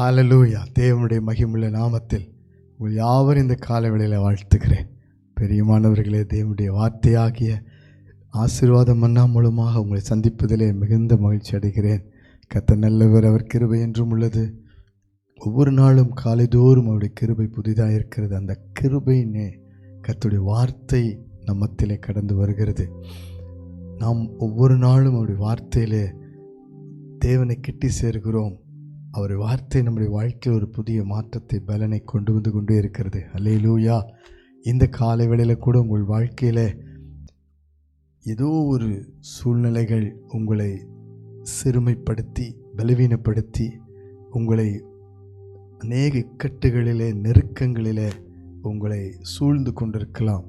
ஹாலலூயா தேவனுடைய மகிமுள்ள நாமத்தில் உங்கள் யாவரும் இந்த காலவெளியில் வாழ்த்துக்கிறேன் பெரியமானவர்களே தேவனுடைய வார்த்தையாகிய ஆசீர்வாதம் மன்னா மூலமாக உங்களை சந்திப்பதிலே மிகுந்த மகிழ்ச்சி அடைகிறேன். கத்த நல்லவர் அவர் கிருபை என்றும் உள்ளது. ஒவ்வொரு நாளும் காலைதோறும் அவருடைய கிருபை புதிதாக இருக்கிறது. அந்த கிருபையினே கத்துடைய வார்த்தை நம்மத்திலே கடந்து வருகிறது. நாம் ஒவ்வொரு நாளும் அவருடைய வார்த்தையிலே தேவனை கிட்டி சேர்கிறோம். அவர் வார்த்தை நம்முடைய வாழ்க்கையில் ஒரு புதிய மாற்றத்தை பலனை கொண்டு வந்து கொண்டே இருக்கிறது. அல்லேலூயா இந்த காலை வேளையில் கூட உங்கள் வாழ்க்கையில் ஏதோ ஒரு சூழ்நிலைகள் உங்களை சிறுமைப்படுத்தி பலவீனப்படுத்தி உங்களை அநேக இக்கட்டுகளிலே நெருக்கங்களிலே உங்களை சூழ்ந்து கொண்டிருக்கலாம்.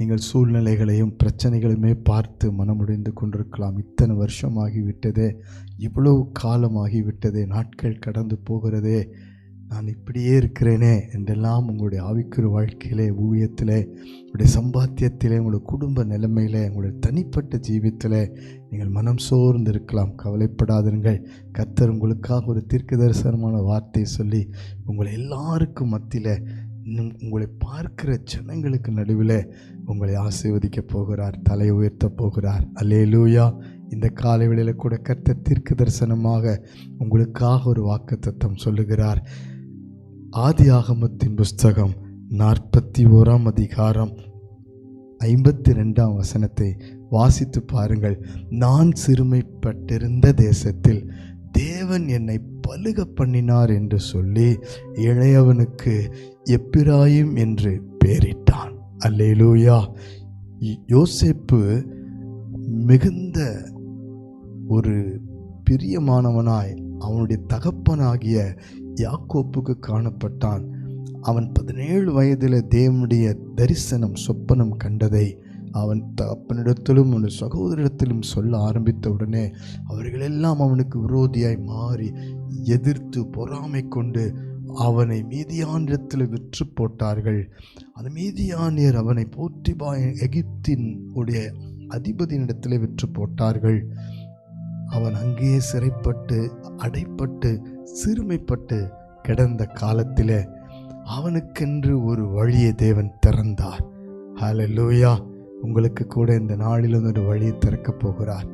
நீங்கள் சூழ்நிலைகளையும் பிரச்சனைகளுமே பார்த்து மனமுடைந்து கொண்டிருக்கலாம். இத்தனை வருஷம் ஆகிவிட்டதே இவ்வளவு காலம் ஆகிவிட்டதே நாட்கள் கடந்து போகிறதே நான் இப்படியே இருக்கிறேனே என்றெல்லாம் உங்களுடைய ஆவிக்குறு வாழ்க்கையிலே ஊழியத்திலே உங்களுடைய சம்பாத்தியத்திலே உங்களுடைய குடும்ப நிலைமையிலே உங்களுடைய தனிப்பட்ட ஜீவித்திலே நீங்கள் மனம் சோர்ந்து இருக்கலாம். கவலைப்படாதிருங்கள். கத்தர் உங்களுக்காக ஒரு தீர்க்க தரிசனமான வார்த்தை சொல்லி உங்களை எல்லாருக்கும் மத்தியில் இன்னும் உங்களை பார்க்கிற ஜனங்களுக்கு நடுவில் உங்களை ஆசீர்வதிக்க போகிறார் தலை உயர்த்த போகிறார். அல்லேலூயா. இந்த காலை வேளையில் கூட கர்த்த தீர்க்க தரிசனமாக உங்களுக்காக ஒரு வாக்குத்தத்தம் சொல்லுகிறார். ஆதி ஆகமத்தின் புஸ்தகம் நாற்பத்தி ஓராம் அதிகாரம் ஐம்பத்தி ரெண்டாம் வசனத்தை வாசித்து பாருங்கள். நான் சிறுமைப்பட்டிருந்த தேசத்தில் தேவன் என்னை பழுக பண்ணினார் என்று சொல்லி இளையவனுக்கு எப்பிராயும் என்று பெயரிட்டான் அல்லேலூயா. யோசேப்பு மிகுந்த ஒரு பிரியமானவனாய் அவனுடைய தகப்பனாகிய யாக்கோப்புக்கு காணப்பட்டான். அவன் பதினேழு வயதில் தேவனுடைய தரிசனம் சொப்பனம் கண்டதை அவன் தகப்பனிடத்திலும் அவன் சகோதரிடத்திலும் சொல்ல ஆரம்பித்த உடனே அவர்களெல்லாம் அவனுக்கு விரோதியாய் மாறி எதிர்த்து பொறாமை கொண்டு அவனை மீதியானிடத்தில் விற்று போட்டார்கள். அந்த மீதியானியர் அவனை போற்றிபா எகிப்தின் உடைய அதிபதியினிடத்தில் விற்று போட்டார்கள். அவன் அங்கேயே சிறைப்பட்டு அடைப்பட்டு சிறுமைப்பட்டு கிடந்த காலத்தில் அவனுக்கென்று ஒரு வழியை தேவன் திறந்தார். ஹலோ லூயா உங்களுக்கு கூட இந்த நாளிலும் ஒரு வழியை திறக்கப் போகிறார்.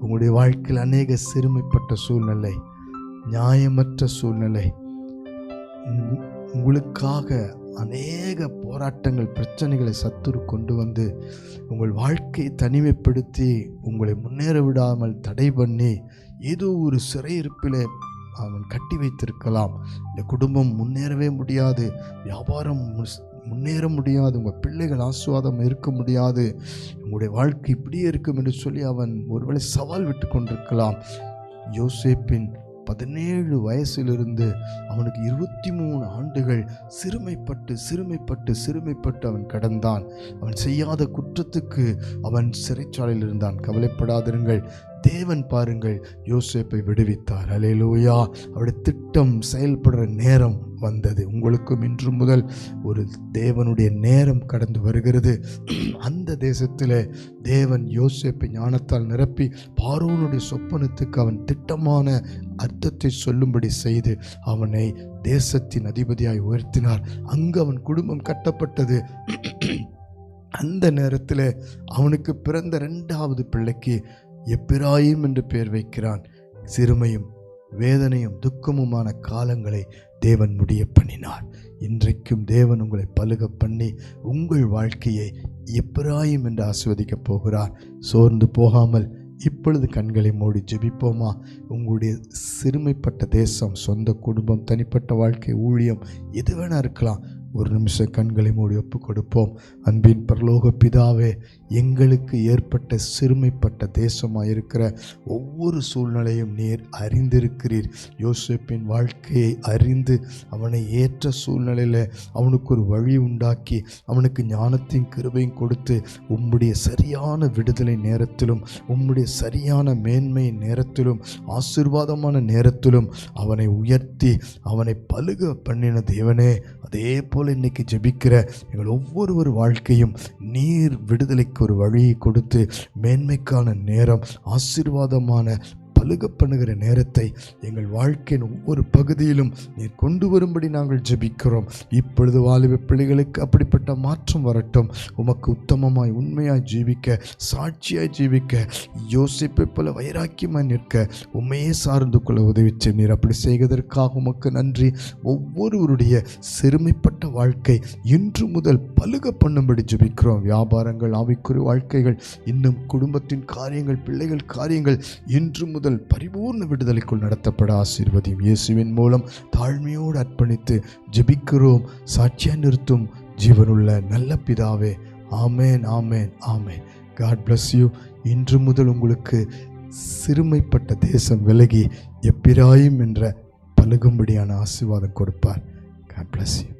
உங்களுடைய வாழ்க்கையில் அநேக சிறுமைப்பட்ட சூழ்நிலை நியாயமற்ற சூழ்நிலை உங்களுக்காக அநேக போராட்டங்கள் பிரச்சனைகளை சத்துரு கொண்டு வந்து உங்கள் வாழ்க்கையை தனிமைப்படுத்தி உங்களை முன்னேற விடாமல் தடை பண்ணி ஏதோ ஒரு சிறையிருப்பிலே அவன் கட்டி வைத்திருக்கலாம். இந்த குடும்பம் முன்னேறவே முடியாது. வியாபாரம் முன்னேற முடியாது. உங்கள் பிள்ளைகள் ஆசுவாதம் இருக்க முடியாது. உங்களுடைய வாழ்க்கை இப்படியே இருக்கும் என்று சொல்லி அவன் ஒருவேளை சவால் விட்டு கொண்டிருக்கலாம். யோசேப்பின் பதினேழு வயசிலிருந்து அவனுக்கு இருபத்தி மூணு ஆண்டுகள் சிறுமைப்பட்டு சிறுமைப்பட்டு சிறுமைப்பட்டு அவன் கடந்தான். அவன் செய்யாத குற்றத்துக்கு அவன் சிறைச்சாலையில் இருந்தான். கவலைப்படாதிருங்கள். தேவன் பாருங்கள் யோசேப்பை விடுவித்தார். அலேலூயா அவருடைய திட்டம் செயல்படுற நேரம் வந்தது. உங்களுக்கும் இன்று முதல் ஒரு தேவனுடைய நேரம் கடந்து வருகிறது. அந்த தேசத்தில் தேவன் யோசேப்பை ஞானத்தால் நிரப்பி பார்வனுடைய சொப்பனத்துக்கு அவன் திட்டமான அர்த்தத்தை சொல்லும்படி செய்து அவனை தேசத்தின் அதிபதியாய் உயர்த்தினார். அங்கு அவன் குடும்பம் கட்டப்பட்டது. அந்த நேரத்தில் அவனுக்கு பிறந்த ரெண்டாவது பிள்ளைக்கு எப்பிராயிம் என்று பெயர் வைக்கிறான். சிறுமையும் வேதனையும் துக்கமுமான காலங்களை தேவன் முடிய பண்ணினார். இன்றைக்கும் தேவன் உங்களை பழுக பண்ணி உங்கள் வாழ்க்கையை எப்பிராயும் என்று ஆஸ்வதிக்கப் போகிறார். சோர்ந்து போகாமல் இப்பொழுது கண்களை மூடி ஜெபிப்போமா? உங்களுடைய சிறுமைப்பட்ட தேசம் சொந்த குடும்பம் தனிப்பட்ட வாழ்க்கை ஊழியம் எது வேணா இருக்கலாம். ஒரு நிமிஷம் கண்களை மூடி ஒப்பு கொடுப்போம். அன்பின் பரலோக பிதாவே எங்களுக்கு ஏற்பட்ட சிறுமைப்பட்ட தேசமாக இருக்கிற ஒவ்வொரு சூழ்நிலையும் நீர் அறிந்திருக்கிறீர். யோசிப்பின் வாழ்க்கையை அறிந்து அவனை ஏற்ற சூழ்நிலையில் அவனுக்கு ஒரு வழி உண்டாக்கி அவனுக்கு ஞானத்தின் கிருபையும் கொடுத்து உம்முடைய சரியான விடுதலை நேரத்திலும் உம்முடைய சரியான மேன்மை நேரத்திலும் ஆசீர்வாதமான நேரத்திலும் அவனை உயர்த்தி அவனை பழுக பண்ணின தேவனே அதே போல் இன்னைக்கு ஜெபிக்கிற எங்கள் ஒவ்வொருவர் வாழ்க்கையும் நீர் விடுதலைக்கு ஒரு வழியை கொடுத்து மேன்மைக்கான நேரம் ஆசீர்வாதமான பழுக பண்ணுகிற நேரத்தை எங்கள் வாழ்க்கையின் ஒவ்வொரு பகுதியிலும் நீர் கொண்டு வரும்படி நாங்கள் ஜெபிக்கிறோம். இப்பொழுது வாலிப பிள்ளைகளுக்கு அப்படிப்பட்ட மாற்றம் வரட்டும். உமக்கு உத்தமமாய் உண்மையாய் ஜீவிக்க சாட்சியாய் ஜீவிக்க யோசிப்பை போல வைராக்கியமாய் நிற்க உண்மையே சார்ந்து கொள்ள உதவிச்சு நீர் அப்படி செய்வதற்காக உமக்கு நன்றி. ஒவ்வொருவருடைய சிறுமைப்பட்ட வாழ்க்கை இன்று முதல் பழுக பண்ணும்படி ஜெபிக்கிறோம். வியாபாரங்கள் ஆவிக்குறி வாழ்க்கைகள் இன்னும் குடும்பத்தின் காரியங்கள் பிள்ளைகள் காரியங்கள் இன்று முதல் பரிபூர்ண விடுதலைக்குள் நடத்தப்பட ஆசீர்வதியும் இயேசுவின் மூலம் தாழ்மையோடு அர்ப்பணித்து ஜெபிக்கிறோம் சாட்சியா நிறுத்தும் ஜீவனுள்ள நல்ல பிதாவே. ஆமேன் ஆமேன் ஆமேன். காட் பிளஸ் யூ இன்று முதல் உங்களுக்கு சிறுமைப்பட்ட தேசம் விலகி எப்பிராயும் என்ற பழுகும்படியான ஆசீர்வாதம் கொடுப்பார். God bless you